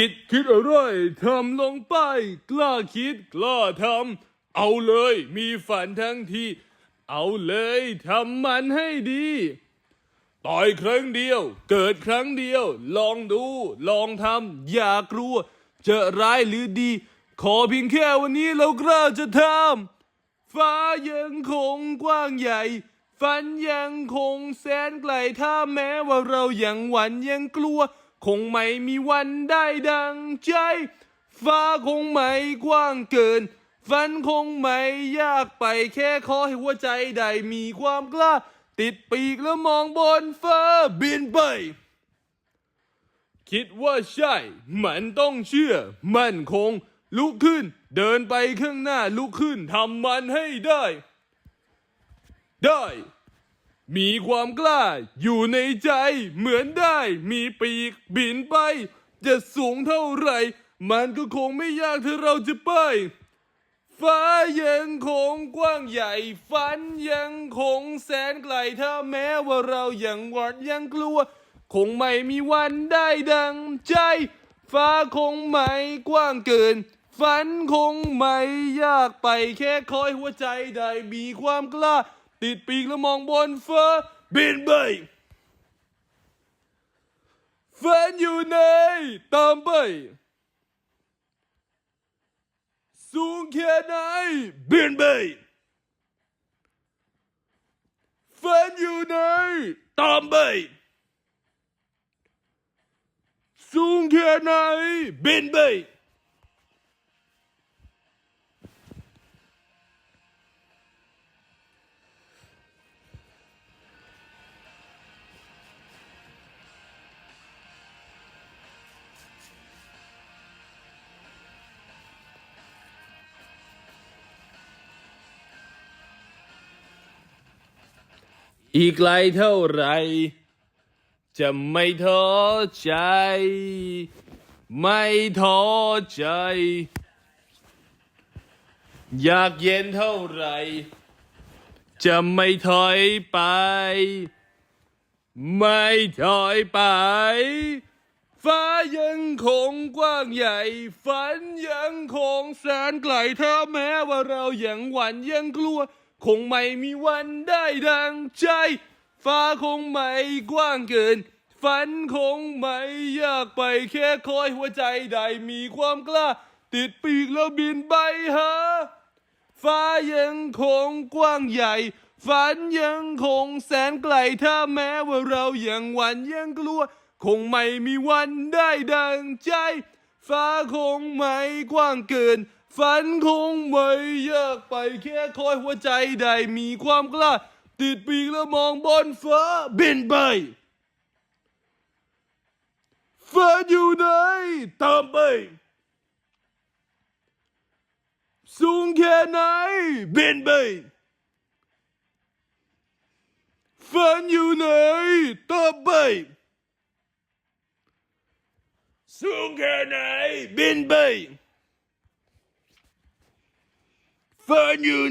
คิดคิดอะไรทำลงไป กล้าคิดกล้าทำเอาเลย มีฝันทั้งทีเอาเลยทำมันให้ดีต่อยครั้งเดียว เกิดครั้งเดียว ลองดู ลองทำอย่ากลัว จะร้ายหรือดี ขอเพียงแค่วันนี้เรากล้าจะทำฟ้ายังคงกว้างใหญ่ ฝันยังคงแสนไกลถ้าแม้ว่าเรายังหวั่นยังกลัว คงไม่มีวันได้ดังใจ ฟ้าคงไม่กว้างเกิน ฝันคงไม่ยากไปแค่ขอให้หัวใจได้มีความกล้า ติดปีกแล้วมองบนฟ้าบินไปคิดว่าใช่ มันต้องเชื่อ มั่นคง ลุกขึ้น เดินไปข้างหน้าลุกขึ้นทำมันให้ได้ ได้ มีความกล้าอยู่ในใจเหมือนได้มีปีกบินไป จะสูงเท่าไหร่ มันก็คงไม่ยากถ้าเราจะไป ฟ้ายังคงกว้างใหญ่ ฝันยังคงแสนไกลถ้าแม้ว่าเรายังหวาดยังกลัว คงไม่มีวันได้ดังใจ ฟ้าคงไม่กว้างเกิน ฝันคงไม่ยากไปแค่คอยหัวใจได้มีความกล้า ติดปีกแล้วมองบนฟ้าบินไปฝันอยู่ในตามไปสูงแค่ไหนบินไปฝันอยู่ไหนตามไปสูงแค่ไหนบินไป อีกไกลเท่าไร จะไม่ท้อใจ ไม่ท้อใจ อยากเย็นเท่าไร จะไม่ถอยไป ไม่ถอยไป ฟ้ายังคงกว้างใหญ่ ฝันยังคงแสนไกลถ้าแม้ว่าเรายังหวั่นยังกลัว คงไม่มีวันได้ดังใจ ฟ้าคงไม่กว้างเกิน ฝันคงไม่ยากไปแค่คอยหัวใจได้มีความกล้า ติดปีกแล้วบินไปหาฟ้ายังคงกว้างใหญ่ ฝันยังคงแสนไกลถ้าแม้ว่าเรายังหวั่นยังกลัว คงไม่มีวันได้ดังใจ ฟ้าคงไม่กว้างเกิน ฝันคงไม่ยากไปแค่คอยหัวใจได้มีความกล้า ติดปีกแล้วมองบนฟ้าบินไปฟ้าอยู่ไหนตามไป สูงแค่ไหนบินไปฝันอยู่ไหนต่อไปสูงแค่ไหนบินไป ฝันอยู่